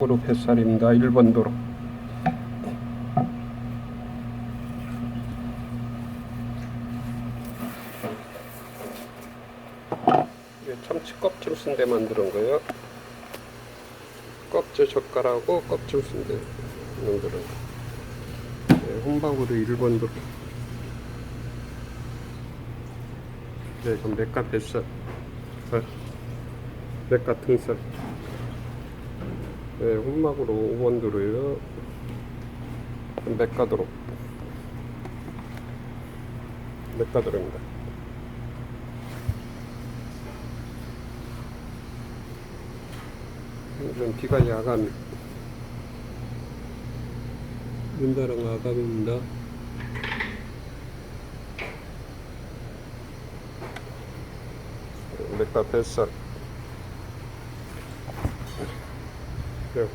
도로 뱃살입니다. 1번 도로. 참치 껍질 순대 만드는 거예요. 껍질 젓갈하고 껍질 순대 만드는 거. 네, 혼밥으로 1번 도로. 네, 이건 맥가 뱃살. 살. 맥가 등살. 네, 혼막으로 5번 도로예요. 맥가도로. 맥가도로입니다. 요즘 비가 야간 윤다랑 아감입니다. 맥가 뱃살.